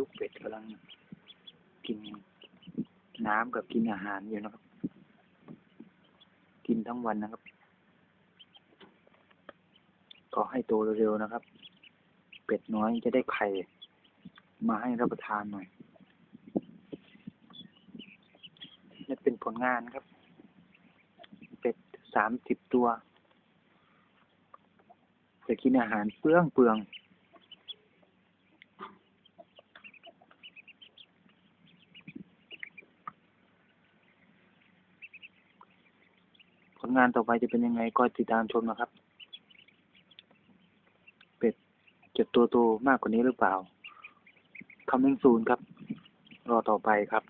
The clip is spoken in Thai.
ลูกเป็ดกำลังกินน้ำกับกินอาหารอยู่นะครับ กินทั้งวันนะครับ ก็ให้โตเร็วๆนะครับ เป็ดน้อยจะได้ไข่มาให้รับประทานหน่อยนี่เป็นผลงานครับ เป็ดสามสิบตัว จะกินอาหารเปลืองเปลือง ผลงานต่อไปจะเป็นยังไงก็ติดตามชมนะครับ เป็ดจะตัวโตมากกว่านี้หรือเปล่าคำนึงศูนย์ครับ รอต่อไปครับ